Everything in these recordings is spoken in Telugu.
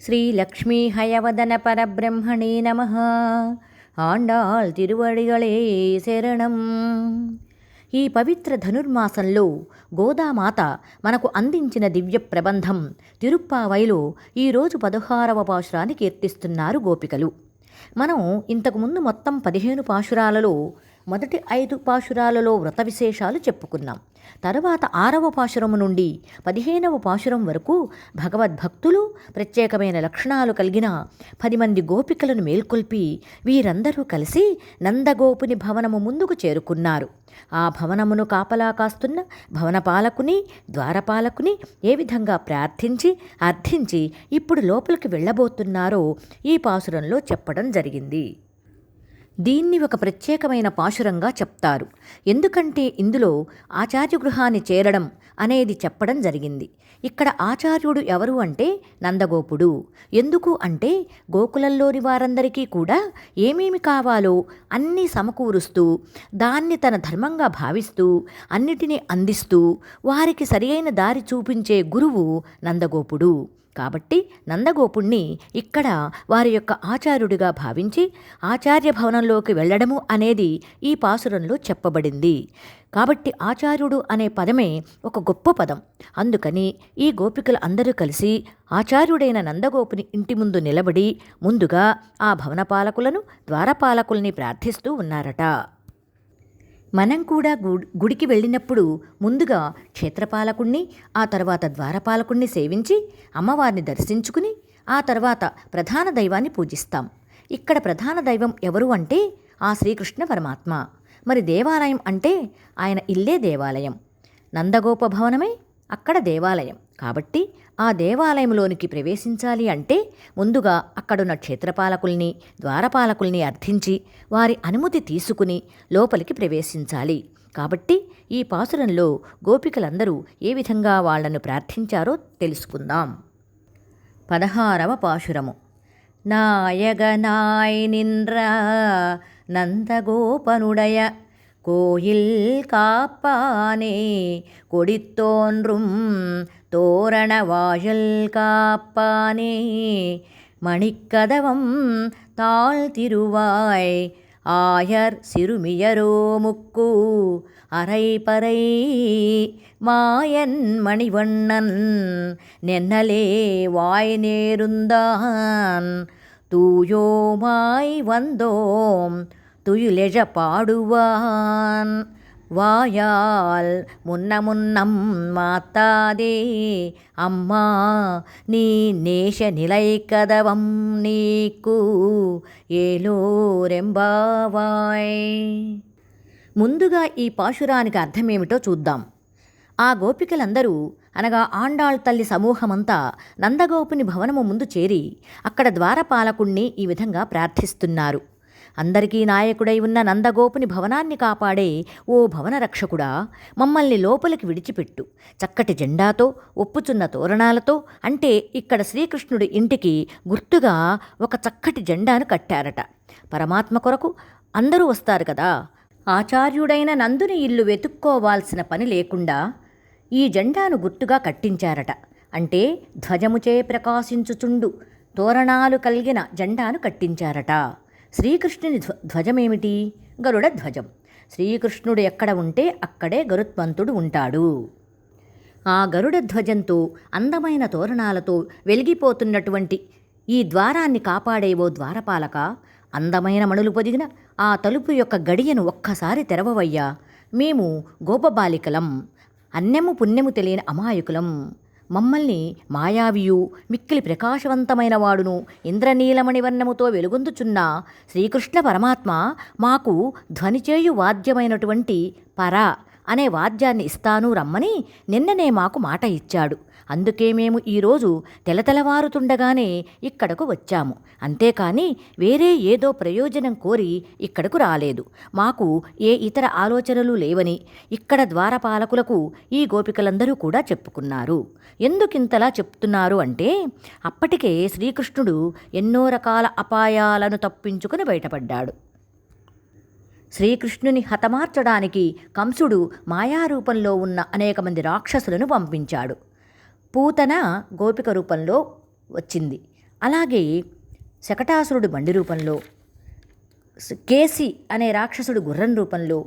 ஸ்ரீலக்ஷ்மி ஹயவதன பரபிரம்மணே நம ఆండాళ్ తిరువడిగళే శరణం ఈ పవిత్ర ధనుర్మాసంలో గోదామాత మనకు అందించిన దివ్య ప్రబంధం తిరుప్పావైలో ఈరోజు పదహారవ పాశురాన్ని కీర్తిస్తున్నారు గోపికలు మనం ఇంతకుముందు మొత్తం పదిహేను పాశురాలలో మొదటి ఐదు పాశురాలలో వ్రత విశేషాలు చెప్పుకున్నాం. తర్వాత ఆరవ పాశురము నుండి పదిహేనవ పాశురం వరకు భగవద్భక్తులు ప్రత్యేకమైన లక్షణాలు కలిగిన పది మంది గోపికలను మేల్కొల్పి వీరందరూ కలిసి నందగోపుని భవనము ముందుకు చేరుకున్నారు. ఆ భవనమును కాపలా కాస్తున్న భవనపాలకుని ద్వారపాలకుని ఏ విధంగా ప్రార్థించి అర్థించి ఇప్పుడు లోపలికి వెళ్ళబోతున్నారో ఈ పాసురంలో చెప్పడం జరిగింది. దీన్ని ఒక ప్రత్యేకమైన పాశురంగా చెప్తారు. ఎందుకంటే ఇందులో ఆచార్య గృహాన్ని చేరడం అనేది చెప్పడం జరిగింది. ఇక్కడ ఆచార్యుడు ఎవరు అంటే నందగోపుడు. ఎందుకు అంటే గోకులంలోని వారందరికీ కూడా ఏమేమి కావాలో అన్నీ సమకూరుస్తూ దాన్ని తన ధర్మంగా భావిస్తూ అన్నిటినీ అందిస్తూ వారికి సరియైన దారి చూపించే గురువు నందగోపుడు. కాబట్టి నందగోపుణ్ణి ఇక్కడ వారి యొక్క ఆచార్యుడిగా భావించి ఆచార్య భవనంలోకి వెళ్ళడము అనేది ఈ పాసురంలో చెప్పబడింది. కాబట్టి ఆచార్యుడు అనే పదమే ఒక గొప్ప పదం. అందుకని ఈ గోపికలు అందరూ కలిసి ఆచార్యుడైన నందగోపుని ఇంటి ముందు నిలబడి ముందుగా ఆ భవనపాలకులను ద్వారపాలకుల్ని ప్రార్థిస్తూ ఉన్నారట. మనం కూడా గుడికి వెళ్ళినప్పుడు ముందుగా క్షేత్రపాలకుణ్ణి ఆ తర్వాత ద్వారపాలకుణ్ణి సేవించి అమ్మవారిని దర్శించుకుని ఆ తర్వాత ప్రధాన దైవాన్ని పూజిస్తాం. ఇక్కడ ప్రధాన దైవం ఎవరు అంటే ఆ శ్రీకృష్ణ పరమాత్మ. మరి దేవాలయం అంటే ఆయన ఇల్లే దేవాలయం. నందగోప భవనమే అక్కడ దేవాలయం. కాబట్టి ఆ దేవాలయంలోనికి ప్రవేశించాలి అంటే ముందుగా అక్కడున్న క్షేత్రపాలకుల్ని ద్వారపాలకుల్ని అర్థించి వారి అనుమతి తీసుకుని లోపలికి ప్రవేశించాలి కాబట్టి ఈ పాసురంలో గోపికలందరూ ఏ విధంగా వాళ్లను ప్రార్థించారో తెలుసుకుందాం పదహారవ పాశురము నాయగనాయ్ నింద్ర నందగోపనుడయ கோயில் காப்பானே கொடித்தோன்றும் தோரண வாழல் காப்பானே. மணிக்கதவம் தாழ் திருவாய். ஆயர் சிறுமியரோ முக்கு. அரைபறை மாயன் மணிவண்ணன். நென்னலே வாய் நேருந்தான். தூயோமாய் வந்தோம். துயிலெழ பாடுவான். வாயால் முன்ன முன்னம் மாத்தாதே అమ్మా నీ నేష నిలైకదవం నీకు ఏలోరెంబావాయ్ ముందుగా ఈ పాశురానికి అర్థమేమిటో చూద్దాం ఆ గోపికలందరూ అనగా ఆండాళ్ తల్లి సమూహమంతా నందగోపుని భవనము ముందు చేరి అక్కడ ద్వారపాలకుణ్ణి ఈ విధంగా ప్రార్థిస్తున్నారు అందరికీ నాయకుడై ఉన్న నందగోపుని భవనాన్ని కాపాడే ఓ భవన రక్షకుడా మమ్మల్ని లోపలికి విడిచిపెట్టు. చక్కటి జెండాతో ఒప్పుచున్న తోరణాలతో అంటే ఇక్కడ శ్రీకృష్ణుడి ఇంటికి గుర్తుగా ఒక చక్కటి జెండాను కట్టారట. పరమాత్మ కొరకు అందరూ వస్తారు కదా. ఆచార్యుడైన నందుని ఇల్లు వెతుక్కోవాల్సిన పని లేకుండా ఈ జెండాను గుర్తుగా కట్టించారట. అంటే ధ్వజముచే ప్రకాశించుచుండు తోరణాలు కలిగిన జెండాను కట్టించారట. శ్రీకృష్ణుని ధ్వ ధ్వజమేమిటి? గరుడ ధ్వజం. శ్రీకృష్ణుడు ఎక్కడ ఉంటే అక్కడే గరుత్మంతుడు ఉంటాడు. ఆ గరుడ ధ్వజంతో అందమైన తోరణాలతో వెలిగిపోతున్నటువంటి ఈ ద్వారాన్ని కాపాడేవో ద్వారపాలక అందమైన మణులు పొదిగిన ఆ తలుపు యొక్క గడియను ఒక్కసారి తెరవవయ్యా. మేము గోపబాలికలం అన్నెము పుణ్యము తెలియని అమాయకులం. మమ్మల్ని మాయావియు మిక్కిలి ప్రకాశవంతమైన వాడును ఇంద్రనీలమణి వర్ణముతో వెలుగొందుచున్న. శ్రీకృష్ణ పరమాత్మ మాకు ధ్వనిచేయు వాద్యమైనటువంటి పర అనే వాద్యాన్ని ఇస్తాను రమ్మని నిన్ననే మాకు మాట ఇచ్చాడు. అందుకే మేము ఈరోజు తెలతెలవారుతుండగానే ఇక్కడకు వచ్చాము. అంతేకాని వేరే ఏదో ప్రయోజనం కోరి ఇక్కడకు రాలేదు. మాకు ఏ ఇతర ఆలోచనలు లేవని ఇక్కడ ద్వారపాలకులకు ఈ గోపికలందరూ కూడా చెప్పుకున్నారు. ఎందుకింతలా చెప్తున్నారు అంటే అప్పటికే శ్రీకృష్ణుడు ఎన్నో రకాల అపాయాలను తప్పించుకుని బయటపడ్డాడు. శ్రీకృష్ణుని హతమార్చడానికి కంసుడు మాయారూపంలో ఉన్న అనేక మంది రాక్షసులను పంపించాడు. పూతన గోపిక రూపంలో వచ్చింది. అలాగే శకటాసురుడు బండి రూపంలో కేసి అనే రాక్షసుడు గుర్రం రూపంలో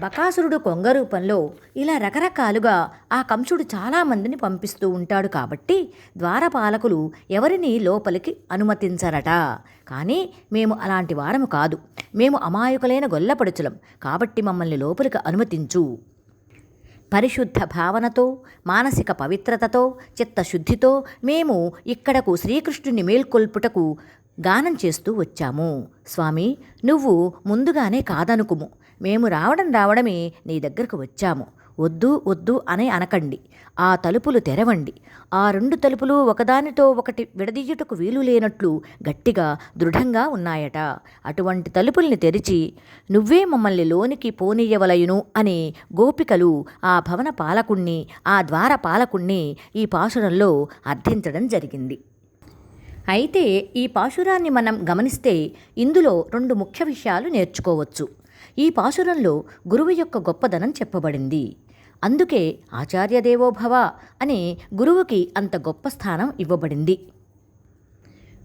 బకాసురుడు కొంగ రూపంలో ఇలా రకరకాలుగా ఆ కంసుడు చాలామందిని పంపిస్తూ ఉంటాడు కాబట్టి ద్వారపాలకులు ఎవరిని లోపలికి అనుమతించరట. కానీ మేము అలాంటి వారము కాదు. మేము అమాయకులైన గొల్లపడుచులం. కాబట్టి మమ్మల్ని లోపలికి అనుమతించు. పరిశుద్ధ భావనతో మానసిక పవిత్రతతో చిత్తశుద్ధితో మేము ఇక్కడకు శ్రీకృష్ణుని మేల్కొల్పుటకు గానం చేస్తూ వచ్చాము. స్వామి నువ్వు ముందుగానే కాదనుకుము. మేము రావడం రావడమే నీ దగ్గరకు వచ్చాము. వద్దు వద్దు అని అనకండి. ఆ తలుపులు తెరవండి. ఆ రెండు తలుపులు ఒకదానితో ఒకటి విడదీయుటకు వీలు లేనట్లు గట్టిగా దృఢంగా ఉన్నాయట. అటువంటి తలుపుల్ని తెరిచి నువ్వే మమ్మల్ని లోనికి పోనీయవలయును అని గోపికలు ఆ భవన పాలకుణ్ణి ఆ ద్వార పాలకుణ్ణి ఈ పాసురంలో అర్థించడం జరిగింది. అయితే ఈ పాశురాన్ని మనం గమనిస్తే ఇందులో రెండు ముఖ్య విషయాలు నేర్చుకోవచ్చు. ఈ పాశురంలో గురువు యొక్క గొప్పదనం చెప్పబడింది. అందుకే ఆచార్య దేవోభవ అని గురువుకి అంత గొప్ప స్థానం ఇవ్వబడింది.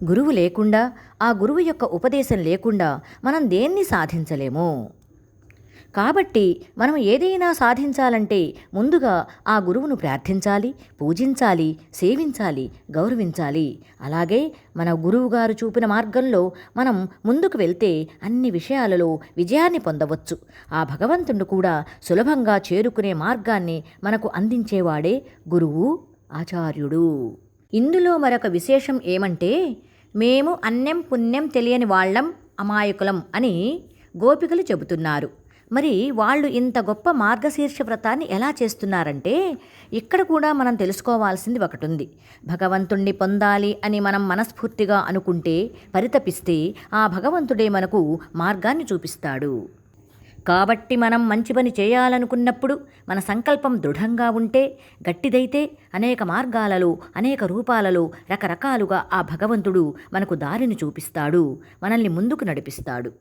గురువు లేకుండా ఆ గురువు యొక్క ఉపదేశం లేకుండా మనం దేన్ని సాధించలేము? కాబట్టి మనం ఏదైనా సాధించాలంటే ముందుగా ఆ గురువును ప్రార్థించాలి పూజించాలి సేవించాలి గౌరవించాలి. అలాగే మన గురువుగారు చూపిన మార్గంలో మనం ముందుకు వెళ్తే అన్ని విషయాలలో విజయాన్ని పొందవచ్చు. ఆ భగవంతుడు కూడా సులభంగా చేరుకునే మార్గాన్ని మనకు అందించేవాడే గురువు ఆచార్యుడు. ఇందులో మరొక విశేషం ఏమంటే మేము అన్యం పుణ్యం తెలియని వాళ్ళం అమాయకులం అని గోపికలు చెబుతున్నారు. మరి వాళ్ళు ఇంత గొప్ప మార్గశీర్ష వ్రతాన్ని ఎలా చేస్తున్నారంటే ఇక్కడ కూడా మనం తెలుసుకోవాల్సింది ఒకటి ఉంది భగవంతుణ్ణి పొందాలి అని మనం మనస్ఫూర్తిగా అనుకుంటే పరితపిస్తే ఆ భగవంతుడే మనకు మార్గాన్ని చూపిస్తాడు. కాబట్టి మనం మంచి పని చేయాలనుకున్నప్పుడు మన సంకల్పం దృఢంగా ఉంటే గట్టిదైతే అనేక మార్గాలలో అనేక రూపాలలో రకరకాలుగా ఆ భగవంతుడు మనకు దారిని చూపిస్తాడు మనల్ని ముందుకు నడిపిస్తాడు.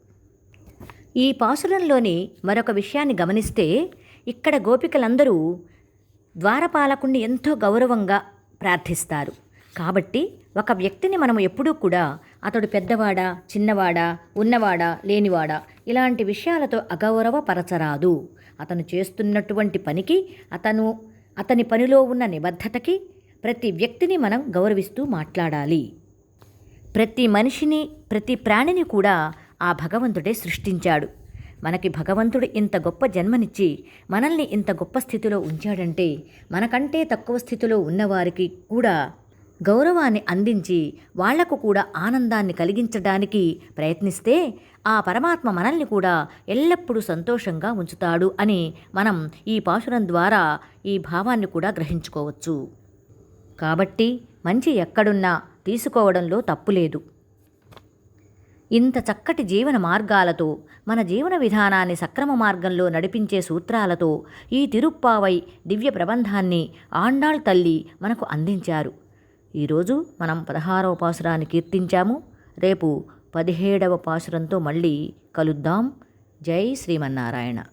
ఈ పాసురంలోని మరొక విషయాన్ని గమనిస్తే ఇక్కడ గోపికలందరూ ద్వారపాలకుణ్ణి ఎంతో గౌరవంగా ప్రార్థిస్తారు. కాబట్టి ఒక వ్యక్తిని మనం ఎప్పుడూ కూడా అతడు పెద్దవాడా చిన్నవాడా ఉన్నవాడా లేనివాడా ఇలాంటి విషయాలతో అగౌరవపరచరాదు. అతను చేస్తున్నటువంటి పనికి అతను అతని పనిలో ఉన్న నిబద్ధతకి ప్రతి వ్యక్తిని మనం గౌరవిస్తూ మాట్లాడాలి. ప్రతి మనిషిని ప్రతి ప్రాణిని కూడా ఆ భగవంతుడే సృష్టించాడు. మనకి భగవంతుడు ఇంత గొప్ప జన్మనిచ్చి మనల్ని ఇంత గొప్ప స్థితిలో ఉంచాడంటే మనకంటే తక్కువ స్థితిలో ఉన్నవారికి కూడా గౌరవాన్ని అందించి వాళ్ళకు కూడా ఆనందాన్ని కలిగించడానికి ప్రయత్నిస్తే ఆ పరమాత్మ మనల్ని కూడా ఎల్లప్పుడూ సంతోషంగా ఉంచుతాడు అని మనం ఈ పాశురం ద్వారా ఈ భావాన్ని కూడా గ్రహించుకోవచ్చు. కాబట్టి మంచి ఎక్కడున్నా తీసుకోవడంలో తప్పులేదు ఇంత చక్కటి జీవన మార్గాలతో మన జీవన విధానాన్ని సక్రమ మార్గంలో నడిపించే సూత్రాలతో ఈ తిరుప్పావై దివ్య ప్రబంధాన్ని ఆండాళ్ తల్లి మనకు అందించారు. ఈరోజు మనం పదహారవ పాసురాన్ని కీర్తించాము. రేపు పదిహేడవ పాసురంతో మళ్ళీ కలుద్దాం. జై శ్రీమన్నారాయణ.